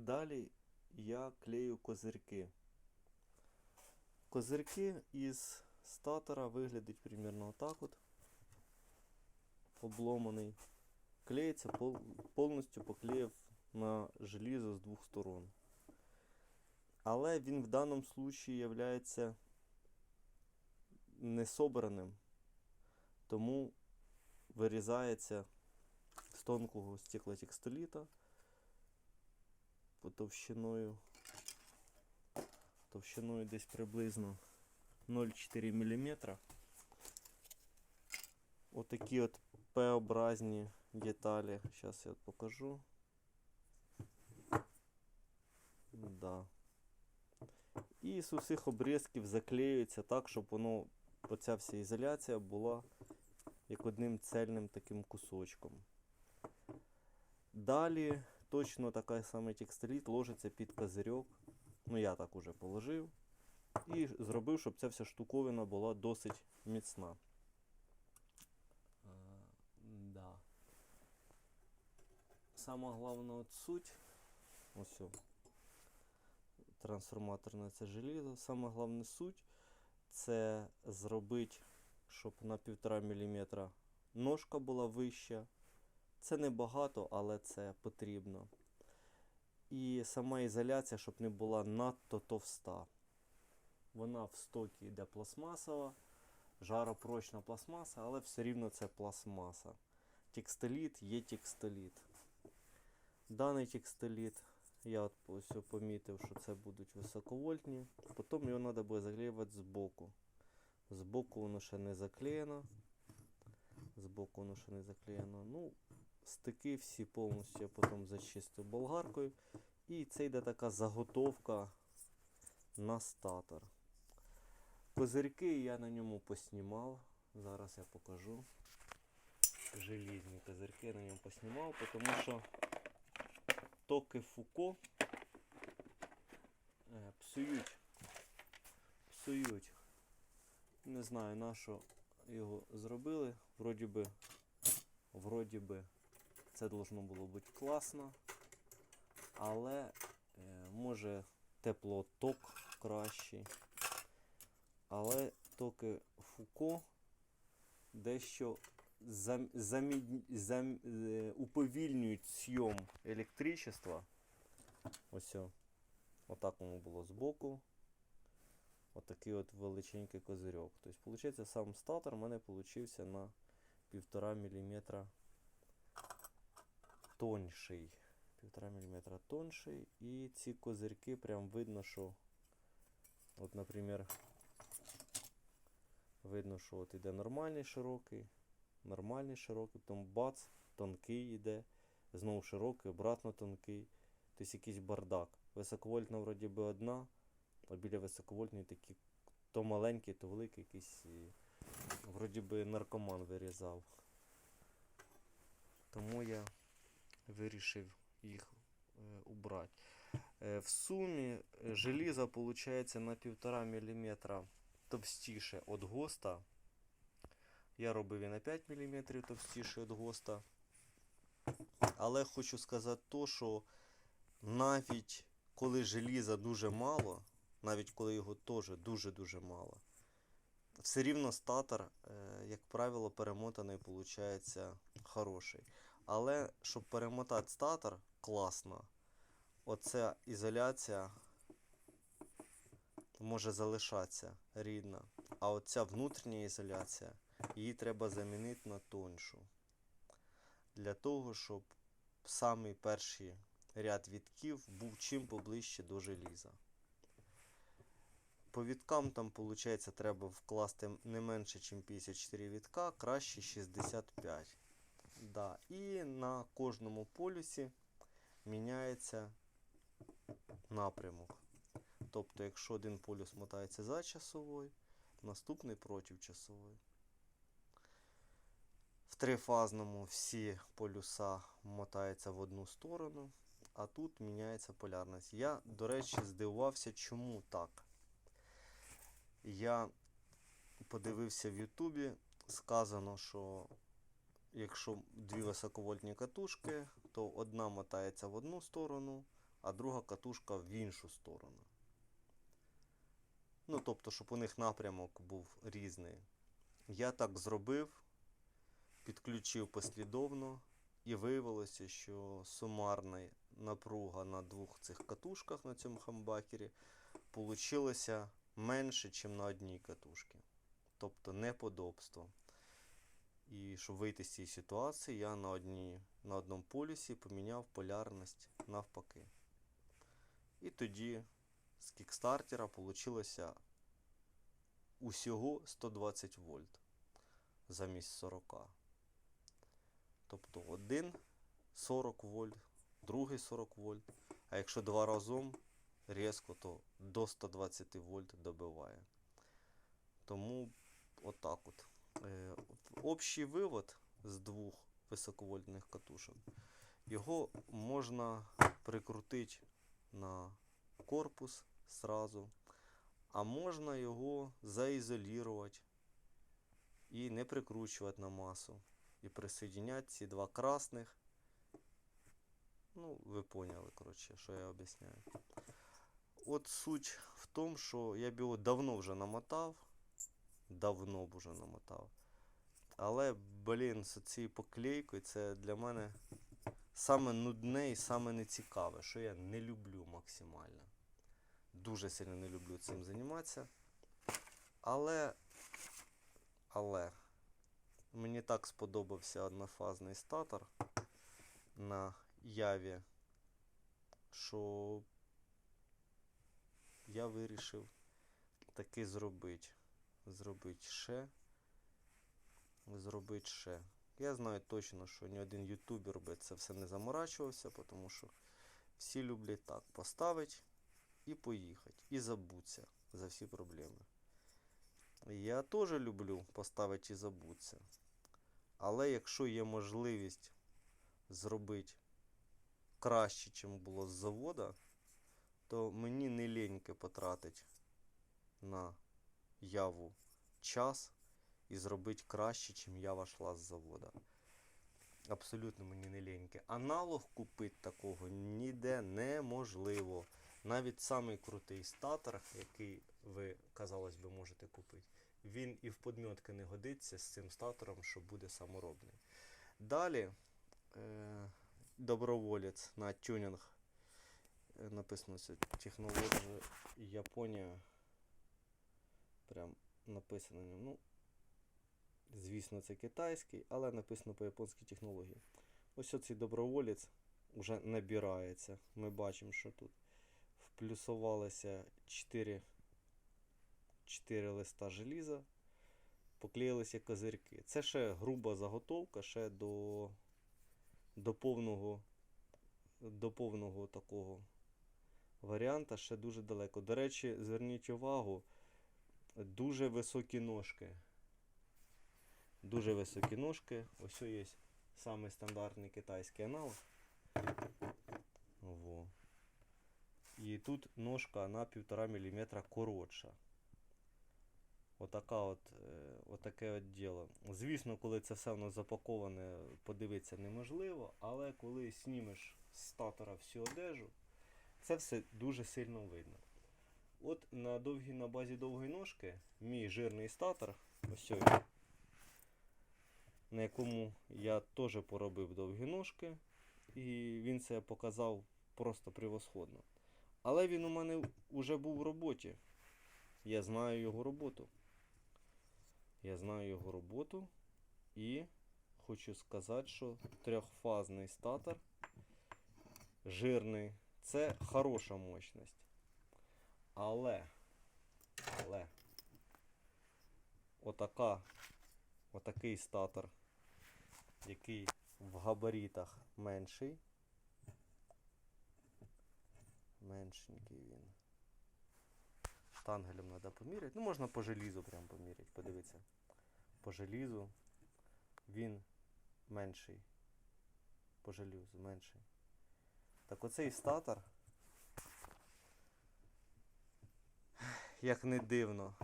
Далі я клею козирки. Козирки із статора виглядять примерно отак от. Обломаний. Клеїться повністю поклеїв на желізо з двох сторон. Але він в даному случаї є несобраним, тому вирізається з тонкого стеклотекстиліта по товщиною товщиною десь приблизно 0,4 мм. Отакі от П-образні деталі. Зараз я покажу. Да. І з усіх обрізків заклеюється так, щоб воно, оця вся ізоляція була як одним цельним таким кусочком. Далі точно такий самий текстиліт ложиться під козирьок. Ну, я так уже положив. І зробив, щоб ця вся штуковина була досить міцна. А, да. Сама головна от суть. Ось. Трансформаторне це желізо. Сама головна суть це зробити, щоб на 1,5 мм ножка була вища. Це не багато, але це потрібно. І сама ізоляція, щоб не була надто товста. Вона в стокі йде пластмасова, жаропрочна пластмаса, але все рівно це пластмаса. Текстиліт є текстиліт. Даний текстиліт, я от ось помітив, що це будуть високовольтні. Потім його треба буде заклеювати збоку. Збоку воно ще не заклеєно. Збоку воно ще не заклеєно. Ну, стики всі повністю я потім зачистив болгаркою. І це йде така заготовка на статор. Козирки я на ньому поснімав. Зараз я покажу. Желізні козирки на ньому поснімав, тому що токи Фуко е, псують. Псують. Не знаю на що його зробили. Вроді би, вроді би це должно було бути класно. Але е, може теплоток кращий. Але токи Фуко дещо зам, замі, зам, е, уповільнюють зйом електричества. Ось. Отак воно було збоку. Отакий от величенький козирьок. Тобто, виходить, сам статор у мене получився на 1,5 мм тонший. 1,5 мм тонший. І ці козирки прям видно, що, от, наприклад, видно, що от іде нормальний широкий, нормальний широкий, потім бац, тонкий йде, знову широкий, обратно тонкий. Тобто якийсь бардак. Високовольтна вроді би одна, а біля високовольтної такі то маленький, то великий якийсь. Вроді би наркоман вирізав. Тому я вирішив їх е, убрати. Е, в сумі е, желізо виходить на 1,5 мм товстіше від ГОСТа. Я робив і на 5 мм товстіше від ГОСТа. Але хочу сказати то, що навіть коли желіза дуже мало, навіть коли його теж дуже-дуже мало, все рівно статор, як правило, перемотаний виходить хороший. Але щоб перемотати статор класно, оця ізоляція може залишатися рідна. А оця внутрішня ізоляція, її треба замінити на тоншу. Для того, щоб самий перший ряд вітків був чим поближче до желіза. По віткам там, виходить, треба вкласти не менше, ніж 54 вітка, краще 65. Да. І на кожному полюсі міняється напрямок. Тобто, якщо один полюс мотається за часовою, наступний проти часової. В трифазному всі полюса мотаються в одну сторону, а тут міняється полярність. Я, до речі, здивувався, чому так. Я подивився в Ютубі, сказано, що якщо дві високовольтні катушки, то одна мотається в одну сторону, а друга катушка в іншу сторону. Ну, тобто, щоб у них напрямок був різний. Я так зробив, підключив послідовно, і виявилося, що сумарна напруга на двох цих катушках на цьому хамбакері получилося менше, ніж на одній катушці. Тобто неподобство. І щоб вийти з цієї ситуації, я на, одній, на одному полюсі поміняв полярність навпаки. І тоді з кікстартера получилося усього 120 вольт замість 40. Тобто один 40 вольт, другий 40 вольт. А якщо два разом різко, то до 120 вольт добиває. Тому отак от. Е, общий вивод з двох високовольтних катушок. Його можна прикрутити на корпус сразу, а можна його заізолювати і не прикручувати на масу. І присоединяти ці два красних. Ну, ви поняли, коротше, що я об'ясняю. От суть в тому, що я б його давно вже намотав. Давно б уже намотав. Але, блін, з цією поклейкою це для мене саме нудне і саме нецікаве, що я не люблю максимально. Дуже сильно не люблю цим займатися. Але, але мені так сподобався однофазний статор на Яві, що я вирішив таки зробити. Зробити ще. Зробити ще. Я знаю точно, що ні один ютубер би це все не заморачувався, тому що всі люблять так поставити і поїхати. І забуться за всі проблеми. Я теж люблю поставити і забуться. Але якщо є можливість зробити краще, ніж було з завода, то мені не ліньки потратити на яву час і зробити краще, чим ява йшла з завода. Абсолютно мені не ліньки. Аналог купити такого ніде неможливо. Навіть самий крутий статор, який ви, казалось би, можете купити, він і в подмьотки не годиться з цим статором, що буде саморобний. Далі е, доброволець на тюнінг. Е, написано це технологія Японія. Прям написано. на ньому. Ну, звісно, це китайський, але написано по японській технології. Ось оцей доброволець вже набирається. Ми бачимо, що тут вплюсувалося 4, 4 листа желіза, поклеїлися козирки. Це ще груба заготовка, ще до, до повного до повного такого варіанта ще дуже далеко. До речі, зверніть увагу, дуже високі ножки. Дуже високі ножки. Ось є самий стандартний китайський аналог. Во. І тут ножка на 1,5 мм коротша. Отака от, е, отаке от діло. Звісно, коли це все воно запаковане, подивитися неможливо, але коли знімеш з статора всю одежу, це все дуже сильно видно. От на довгій, на базі довгої ножки мій жирний статор, ось ось, на якому я теж поробив довгі ножки, і він це показав просто превосходно. Але він у мене вже був в роботі. Я знаю його роботу. Я знаю його роботу і хочу сказати, що трьохфазний статор жирний це хороша мощність. Але, але отака, отакий статор, який в габаритах менший. Меншенький він. Штангелем треба поміряти. Ну, можна по желізу прям поміряти, подивитися. По желізу він менший. По желізу менший. Так оцей статор, як не дивно,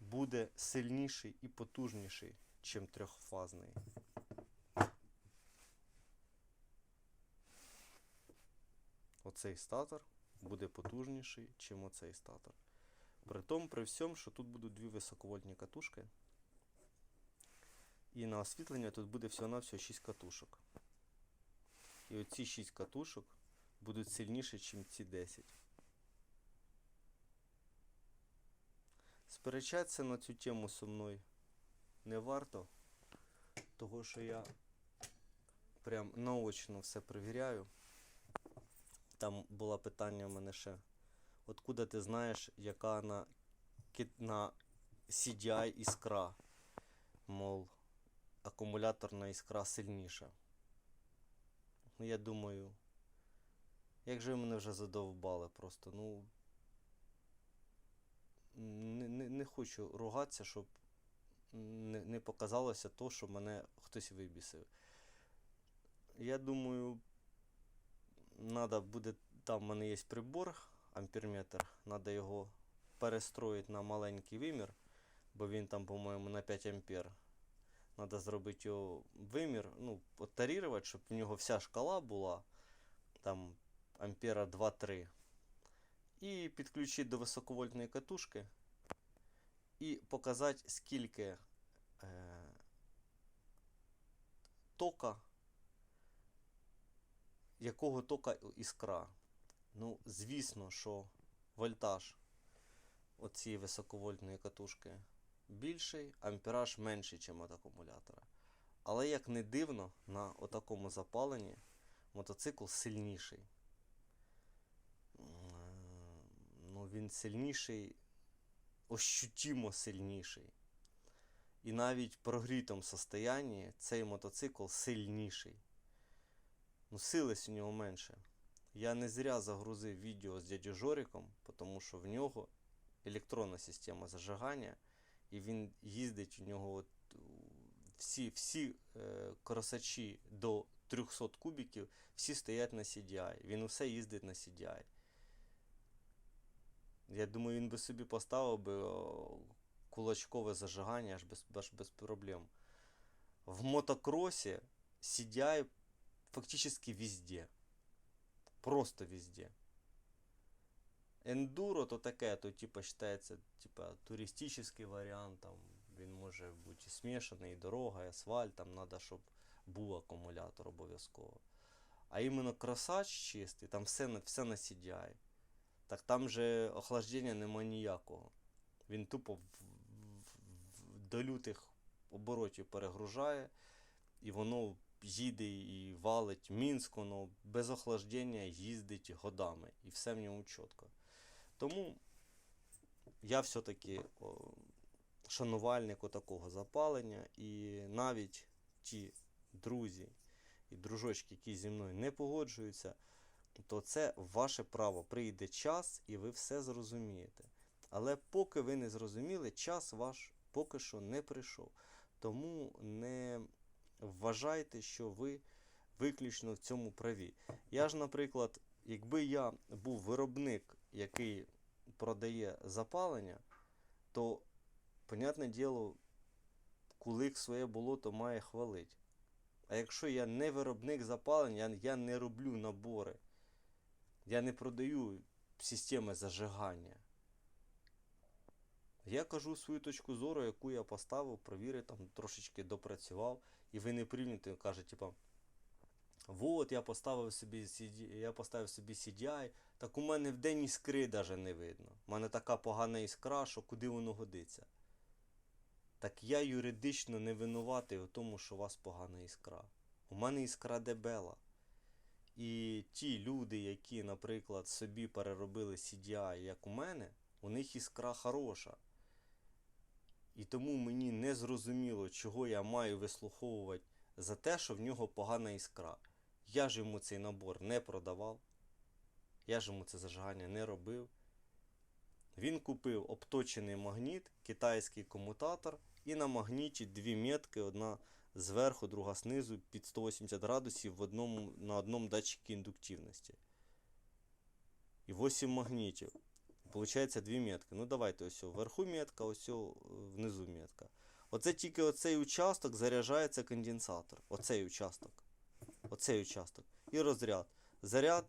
буде сильніший і потужніший, чим трьохфазний. оцей статор буде потужніший, чим оцей статор. При тому, при всьому, що тут будуть дві високовольтні катушки. І на освітлення тут буде всього-навсього 6 катушок. І оці 6 катушок будуть сильніші, ніж ці 10. Сперечатися на цю тему зі мною не варто, того що я прям наочно все перевіряю. Там було питання в мене ще. Откуда ти знаєш, яка на, на CDI іскра? Мол, акумуляторна іскра сильніша. Ну, я думаю, як же мене вже задовбали просто. Ну. Не, не, не хочу ругатися, щоб не, не показалося то, що мене хтось вибісив. Я думаю, надо буде, там в мене є прибор, амперметр, треба його перестроїти на маленький вимір, бо він там, по-моєму, на 5 ампер. Треба зробити його вимір, ну, оттарірувати, щоб в нього вся шкала була, там ампера 2-3. І підключити до високовольтної катушки і показати, скільки е, тока, якого тока іскра. Ну, звісно, що вольтаж оцієї високовольтної катушки більший, ампераж менший, ніж від акумулятора. Але як не дивно, на отакому запаленні мотоцикл сильніший. М, е, Ну, він сильніший, ощутимо сильніший. І навіть в прогрітому состоянні цей мотоцикл сильніший. Ну, сились у нього менше. Я не зря загрузив відео з дядю Жориком, тому що в нього електронна система зажигання, і він їздить у нього всі, всі е, кросачі до 300 кубіків, всі стоять на CDI. Він усе їздить на CDI. Я думаю, він би собі поставив би кулачкове зажигання аж без, аж без проблем. В мотокросі CDI фактически везде. Просто везде. Ендуро то таке, то типа вважається типа туристичний варіант, там він може бути і смішаний, і дорога, і асфальт, там треба, щоб був акумулятор обов'язково. А іменно красач чистий, там все все на CDI. Так там же охлаждення нема ніякого. Він тупо в, в, до лютих оборотів перегружає, і воно їде і валить Мінськ, воно без охлаждення їздить годами. І все в ньому чітко. Тому я все-таки шанувальник такого запалення, і навіть ті друзі і дружочки, які зі мною не погоджуються, то це ваше право. Прийде час і ви все зрозумієте. Але поки ви не зрозуміли, час ваш поки що не прийшов. Тому не вважайте, що ви виключно в цьому праві. Я ж, наприклад, якби я був виробник, який продає запалення, то, понятне діло, кулик своє болото має хвалить. А якщо я не виробник запалення, я не роблю набори, я не продаю системи зажигання. Я кажу свою точку зору, яку я поставив, провірив, там трошечки допрацював, і ви не приймете, каже, типа, вот, я поставив собі CD, я поставив собі CDI, так у мене в день іскри навіть не видно. У мене така погана іскра, що куди воно годиться. Так я юридично не винуватий у тому, що у вас погана іскра. У мене іскра дебела. І ті люди, які, наприклад, собі переробили CDI, як у мене, у них іскра хороша. І тому мені не зрозуміло, чого я маю вислуховувати за те, що в нього погана іскра. Я ж йому цей набор не продавав, я ж йому це зажигання не робив. Він купив обточений магніт, китайський комутатор, і на магніті дві метки, одна зверху, друга знизу, під 180 градусів в одному, на одному датчику індуктивності. І 8 магнітів. Получається дві метки. Ну давайте ось вверху метка, ось внизу метка. Оце тільки оцей участок заряджається конденсатор. Оцей участок. Оцей участок. І розряд. Заряд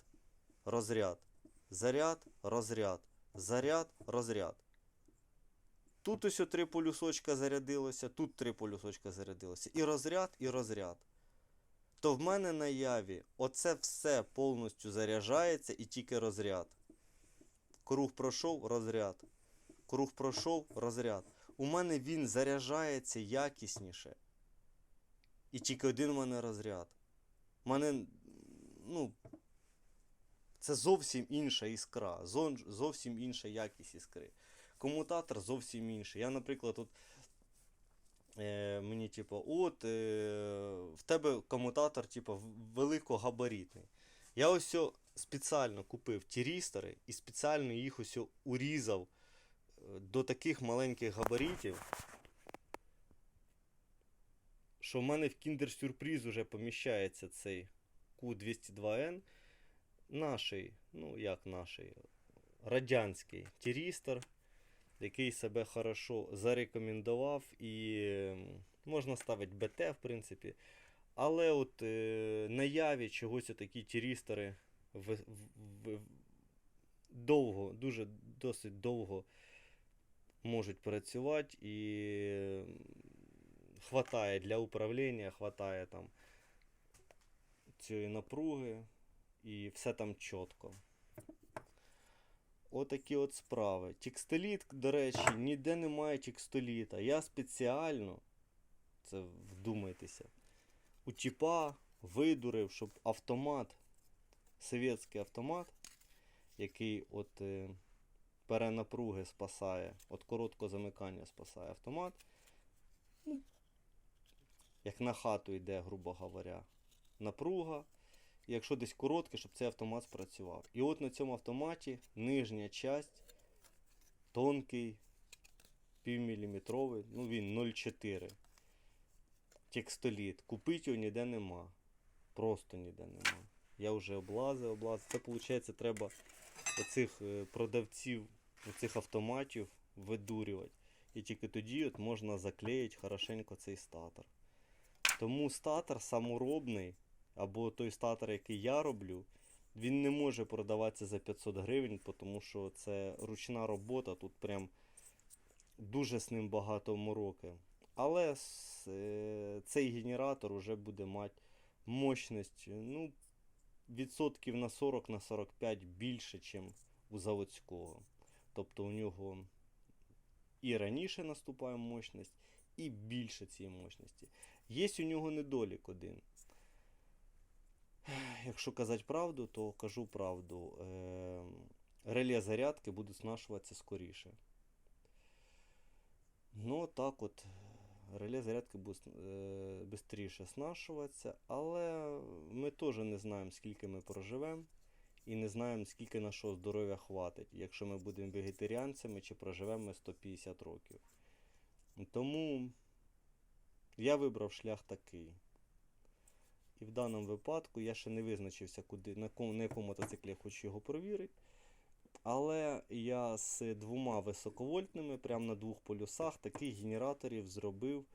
розряд, заряд, розряд, заряд, розряд. Тут ось три полюсочка зарядилося, тут три полюсочка зарядилося. І розряд, і розряд. То в мене на яві оце все повністю заряджається і тільки розряд. Круг пройшов, розряд. Круг пройшов, розряд. У мене він заряджається якісніше. І тільки один у мене розряд. У мене, ну, це зовсім інша іскра, зовсім інша якість іскри. Комутатор зовсім інший. Я, наприклад, тут е, мені, типу, от е, в тебе комутатор, типу, великогабаритний. Я ось спеціально купив тірістори і спеціально їх ось урізав е, до таких маленьких габаритів, що в мене в кіндер-сюрприз уже поміщається цей Q202N. Наший, ну як наший, радянський тірістор, який себе хорошо зарекомендував і ем, можна ставити БТ, в принципі. Але от е, наяві чогось такі тірістори в, в, довго, дуже досить довго можуть працювати і ем, хватає для управління, хватає там цієї напруги і все там чітко. Отакі от справи. Текстоліт, до речі, ніде немає текстоліта. Я спеціально, це вдумайтеся, у тіпа видурив, щоб автомат, совєтський автомат, який от е, перенапруги спасає, от короткого замикання спасає автомат. Ну, як на хату йде, грубо говоря, напруга. Якщо десь коротке, щоб цей автомат спрацював. І от на цьому автоматі нижня часть тонкий, півміліметровий, ну він 0,4. Текстоліт. Купити його ніде нема. Просто ніде нема. Я вже облазив, облазив. Це виходить, треба оцих е, продавців, оцих автоматів видурювати. І тільки тоді от можна заклеїти хорошенько цей статор. Тому статор саморобний, або той статор, який я роблю, він не може продаватися за 500 гривень, тому що це ручна робота, тут прям дуже з ним багато мороки. Але е, цей генератор вже буде мати мощність ну, відсотків на 40 на 45 більше, ніж у заводського. Тобто у нього і раніше наступає мощність, і більше цієї мощності. Є у нього недолік один. Якщо казати правду, то кажу правду. Е, реле зарядки будуть знашуватися скоріше. Ну, так от, реле зарядки буде швидше снашуватися, але ми теж не знаємо, скільки ми проживемо, і не знаємо, скільки нашого здоров'я хватить, якщо ми будемо вегетаріанцями чи проживемо ми 150 років. Тому я вибрав шлях такий. І в даному випадку я ще не визначився, куди, на, кому, на якому мотоциклі я хочу його провірити. Але я з двома високовольтними, прямо на двох полюсах, таких генераторів зробив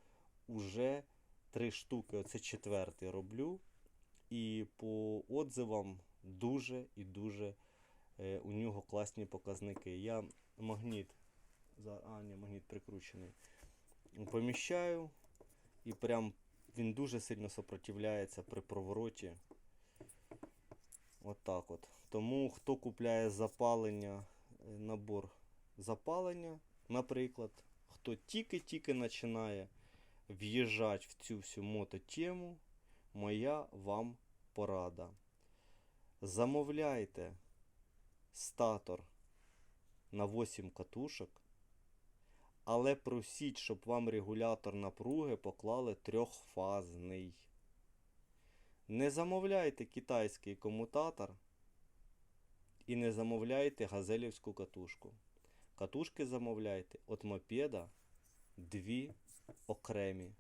уже три штуки. Оце четвертий роблю. І по отзивам дуже і дуже е, у нього класні показники. Я магніт, а, ні, магніт прикручений, поміщаю і прям він дуже сильно сопротивляється при провороті. Отак от. Тому хто купляє запалення, е, набор запалення, наприклад, хто тільки-тільки починає в'їжджати в цю всю мототему, моя вам порада. Замовляйте статор на 8 катушок, але просіть, щоб вам регулятор напруги поклали трьохфазний. Не замовляйте китайський комутатор і не замовляйте газелівську катушку. Катушки замовляйте от мопеда дві окремі.